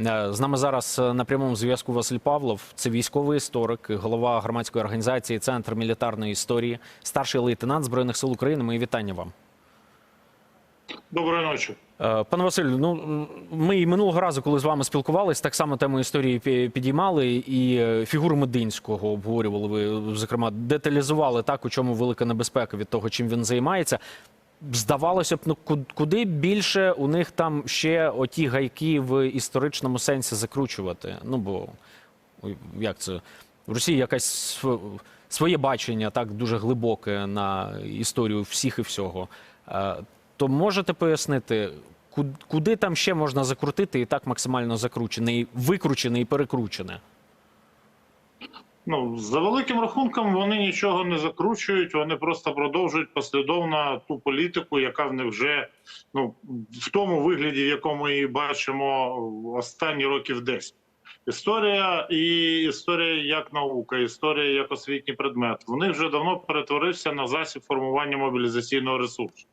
Е, З нами зараз е, на прямому зв'язку Василь Павлов. Це військовий історик, голова громадської організації Центр мілітарної історії, старший лейтенант збройних сил України. Мої вітання вам. Доброї ночі. Е, Пане Василю, ну ми і минулого разу, коли з вами спілкувались, так само тему історії підіймали і фігуру Мединського обговорювали. Ви зокрема деталізували так, у чому велика небезпека від того, чим він займається. Здавалося б, ну ку- куди більше у них там ще оті гайки в історичному сенсі закручувати? Ну бо як це в Росії якась своє бачення, так дуже глибоке на історію всіх і всього. Е, То можете пояснити, куди там ще можна закрутити і так максимально закручене, і викручене і перекручене? Ну за великим рахунком вони нічого не закручують. Вони просто продовжують послідовно ту політику, яка в них вже ну в тому вигляді, в якому її бачимо останні років 10. Історія і історія як наука, історія як освітній предмет. Вони вже давно перетворився на засіб формування мобілізаційного ресурсу.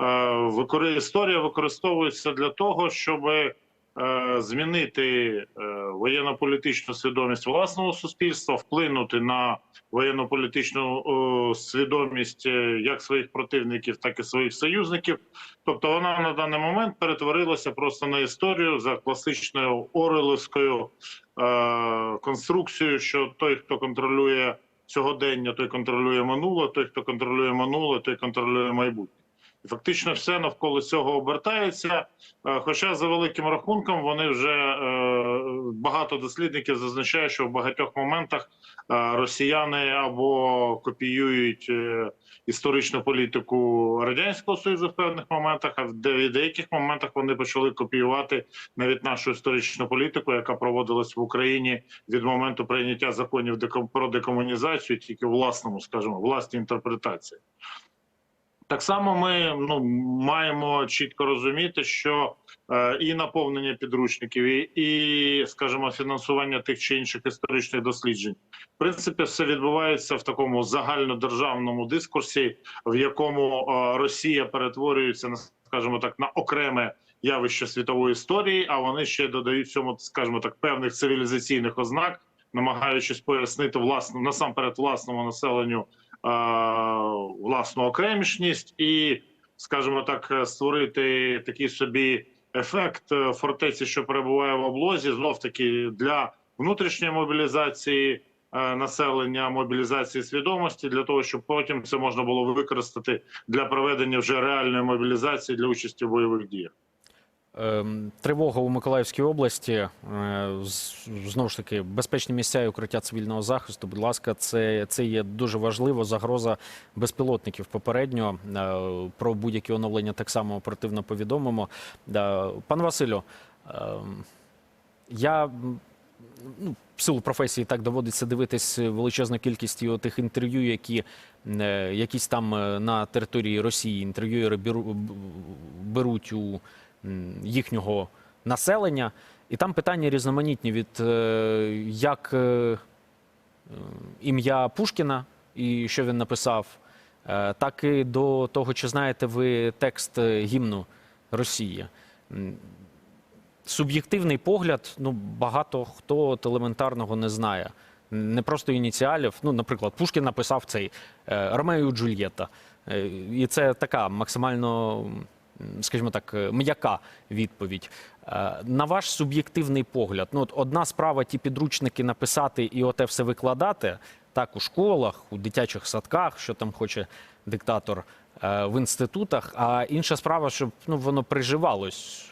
Е, Історія використовується для того, щоб змінити е, воєнно-політичну свідомість власного суспільства, вплинути на воєнно-політичну е, свідомість е, як своїх противників, так і своїх союзників. Тобто вона на даний момент перетворилася просто на історію за класичною ореловською е, конструкцією, що той, хто контролює сьогодення, той контролює минуле, той, хто контролює минуле, той контролює майбутнє. І фактично все навколо цього обертається. Е, Хоча за великим рахунком вони вже е, багато дослідників зазначають, що в багатьох моментах е, росіяни або копіюють історичну політику радянського союзу в певних моментах, а в деяких моментах вони почали копіювати навіть нашу історичну політику, яка проводилась в Україні від моменту прийняття законів про декомунізацію, тільки власному, скажімо, власній інтерпретації. Так само ми ну маємо чітко розуміти, що е, і наповнення підручників, і, і, скажімо, фінансування тих чи інших історичних досліджень, в принципі, все відбувається в такому загальнодержавному дискурсі, в якому е, Росія перетворюється на, скажімо так, на окреме явище світової історії, а вони ще додають цьому, скажімо так, певних цивілізаційних ознак, намагаючись пояснити власну насамперед власному населенню власну окремішність і, скажімо так, е, створити такий собі ефект е, фортеці, що перебуває в облозі, знов таки для внутрішньої мобілізації е, населення, мобілізації свідомості, для того, щоб потім це можна було використати для проведення вже реальної мобілізації для участі в бойових діях. Ем, Тривога у Миколаївській області. Е, Знову ж таки, безпечні місця і укриття цивільного захисту. Будь ласка, це, це є дуже важливо. Загроза безпілотників попередньо. Е, Про будь-які оновлення так само оперативно повідомимо. Е, Пане Василю, ем, я ну, в силу професії так доводиться дивитись величезну кількість тих інтерв'ю, які якісь там на території Росії інтерв'юери беру- беруть у їхнього населення. І там питання різноманітні від е, як е, ім'я Пушкіна і що він написав, е, так і до того, чи знаєте ви текст гімну Росії. Суб'єктивний погляд, ну багато хто от елементарного не знає. Не просто ініціалів. Ну, наприклад, Пушкін написав цей Ромео і Джульєта. І це така максимально, скажімо так, е, м'яка відповідь. Е, На ваш суб'єктивний погляд, ну от одна справа ті підручники написати і оте все викладати, так у школах, у дитячих садках, що там хоче диктатор е, в інститутах. А інша справа, щоб ну воно приживалось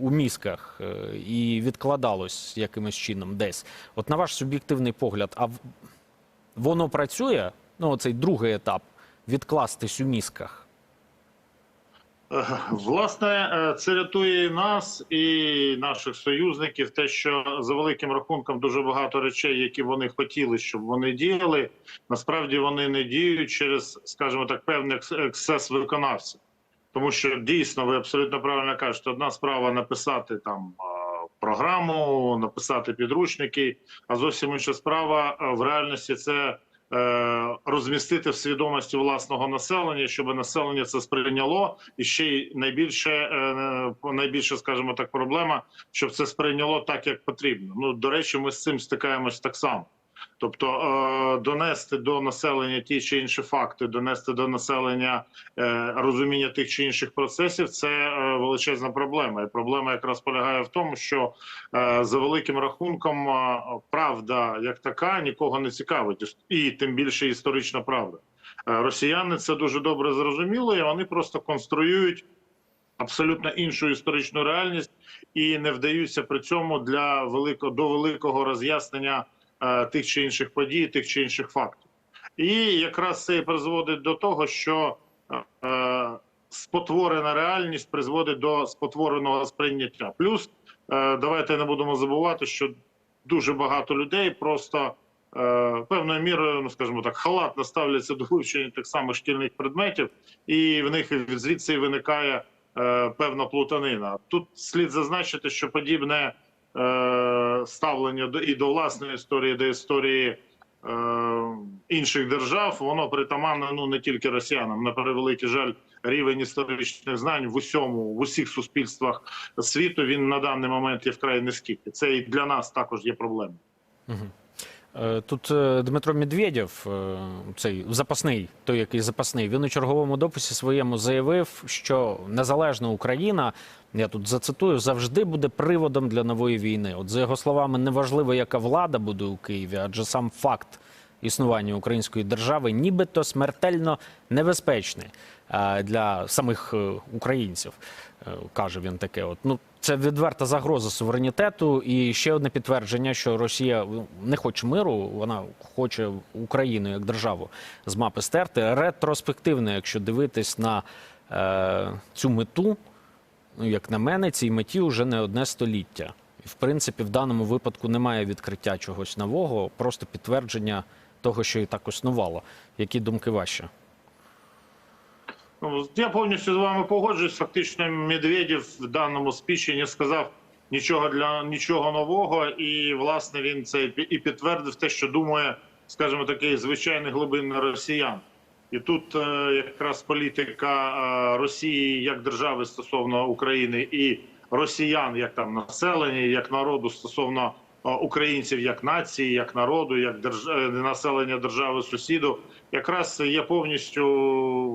у мізках і відкладалось якимось чином десь. От на ваш суб'єктивний погляд, а воно працює? Ну, цей другий етап відкластись у мізках. Власне, е, це рятує і нас і наших союзників. Те, що за великим рахунком дуже багато речей, які вони хотіли, щоб вони діяли, насправді вони не діють через, скажімо так, певний екс- ексцес виконавців. Тому що дійсно ви абсолютно правильно кажете, одна справа написати там програму, написати підручники, а зовсім інша справа в реальності це розмістити в свідомості власного населення, щоб населення це сприйняло, і ще й найбільше, е, найбільше, скажімо так, проблема, щоб це сприйняло так, як потрібно. Ну до речі, ми з цим стикаємось так само. Тобто е, донести до населення ті чи інші факти, донести до населення е, розуміння тих чи інших процесів, це е, величезна проблема. І проблема якраз полягає в тому, що за великим рахунком правда як така нікого не цікавить, і тим більше історична правда. Росіяни це дуже добре зрозуміли, і вони просто конструюють абсолютно іншу історичну реальність і не вдаються при цьому для великого до великого роз'яснення тих чи інших подій, тих чи інших фактів. І якраз це і призводить до того, що е, спотворена реальність призводить до спотвореного сприйняття. Плюс е, давайте не будемо забувати, що дуже багато людей просто е, певною мірою, ну скажімо так, халатно ставляться до вивчення тих самих шкільних предметів, і в них звідси виникає е, певна плутанина. Тут слід зазначити, що подібне е, ставлення до і до власної історії, до історії е, інших держав, воно притаманне ну не тільки росіянам. На превеликий жаль, рівень історичних знань в усьому, в усіх суспільствах світу він на даний момент є вкрай низький. Це і для нас також є проблемою. Е, Тут е, Дмитро Медведєв, е, цей запасний, той, який запасний, він у черговому дописі своєму заявив, що незалежна Україна, я тут зацитую, завжди буде приводом для нової війни. От за його словами, неважливо, яка влада буде у Києві, адже сам факт існування української держави, нібито смертельно небезпечний е, для самих е, українців. Е, Каже він таке. От ну це відверта загроза суверенітету. І ще одне підтвердження, що Росія не хоче миру, вона хоче Україну як державу з мапи стерти. Ретроспективно, якщо дивитись на е, цю мету, ну як на мене, цій меті вже не одне століття. І в принципі, в даному випадку немає відкриття чогось нового, просто підтвердження того, що і так існувало. Які думки ваші? Ну, я повністю з вами погоджуюсь. Фактично, Медведєв в даному спічі не сказав нічого для нічого нового, і власне він це і підтвердив те, що думає, скажімо, такий звичайний глибинний росіян. І тут е, якраз політика е, Росії як держави стосовно України і росіян, як там населення, як народу стосовно українців як нації, як народу, як держ... е, населення держави сусіду, якраз є повністю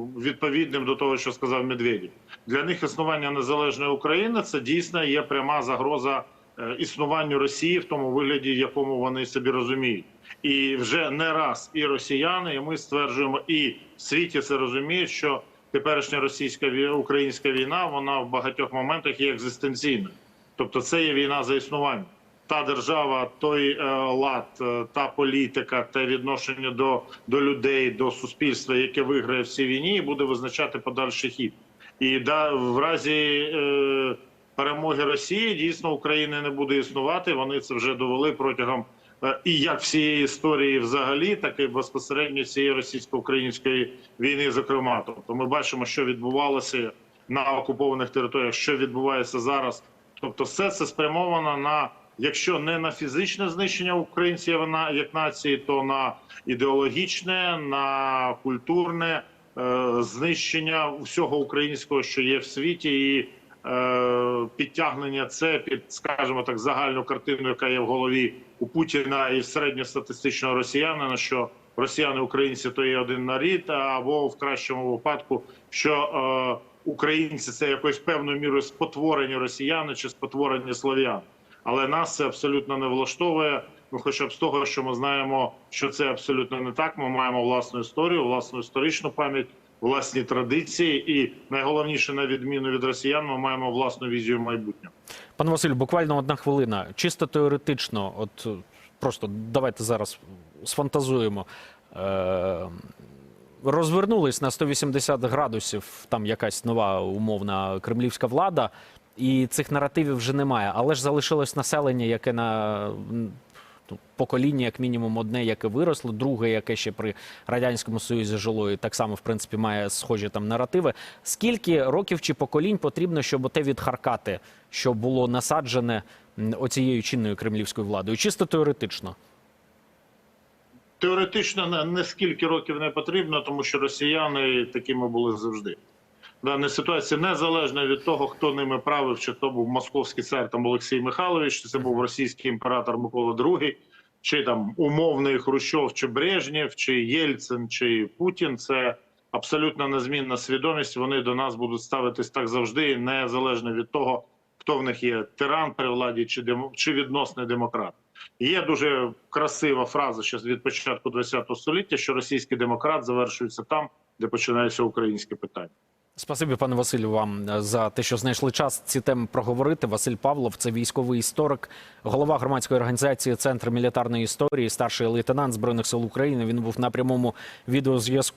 відповідним до того, що сказав Медведєв. Для них існування незалежної України це дійсно є пряма загроза е, існуванню Росії в тому вигляді, в якому вони собі розуміють. І вже не раз і росіяни, і ми стверджуємо, і в світі це розуміють, що теперішня російська українська війна вона в багатьох моментах є екзистенційною. Тобто, це є війна за існування. Та держава, той е, лад, е, та політика, те відношення до, до людей, до суспільства, яке виграє в цій війні, і буде визначати подальший хід. І да, в разі е, перемоги Росії дійсно України не буде існувати. Вони це вже довели протягом е, і як всієї історії, взагалі, так і безпосередньо цієї російсько-української війни. Зокрема, тобто ми бачимо, що відбувалося на окупованих територіях, що відбувається зараз. Тобто, все це спрямовано на якщо не на фізичне знищення українців як нації, то на ідеологічне, на культурне е, знищення всього українського, що є в світі, і е, підтягнення це під, скажімо так, загальну картину, яка є в голові у Путіна і середньостатистичного росіянина, що росіяни, українці то є один нарід, або в кращому випадку, що е, українці це якоюсь певною мірою спотворені росіяни чи спотворені слов'яни. Але нас це абсолютно не влаштовує. Ну, хоча б з того, що ми знаємо, що це абсолютно не так. Ми маємо власну історію, власну історичну пам'ять, власні традиції, і найголовніше, на відміну від росіян, ми маємо власну візію майбутнього. Пане Василю, буквально одна хвилина. Чисто теоретично, от просто давайте зараз сфантазуємо. Е, розвернулись на 180 градусів, там якась нова умовна кремлівська влада, і цих наративів вже немає. Але ж залишилось населення, яке на покоління, як мінімум, одне, яке виросло, друге, яке ще при радянському союзі жило, і так само, в принципі, має схожі там наративи. Скільки років чи поколінь потрібно, щоб оте відхаркати, що було насаджене оцією чинною кремлівською владою? Чисто теоретично. теоретично не скільки років не потрібно, тому що росіяни такими були завжди. Дана ситуація незалежно від того, хто ними правив, чи то був московський цар там Олексій Михайлович, чи це був російський імператор Микола II, чи там умовний Хрущов, чи Брежнєв, чи Єльцин, чи Путін. Це абсолютно незмінна свідомість. Вони до нас будуть ставитись так завжди, незалежно від того, хто в них є тиран при владі чи демо, чи відносний демократ. Є дуже красива фраза ще від початку ХХ століття, що російський демократ завершується там, де починається українське питання. Спасибі, пане Василю, вам е, за те, що знайшли час ці теми проговорити. Василь Павлов, це військовий історик, голова громадської організації Центр мілітарної історії, старший лейтенант збройних сил України. Він був на прямому відеозв'язку.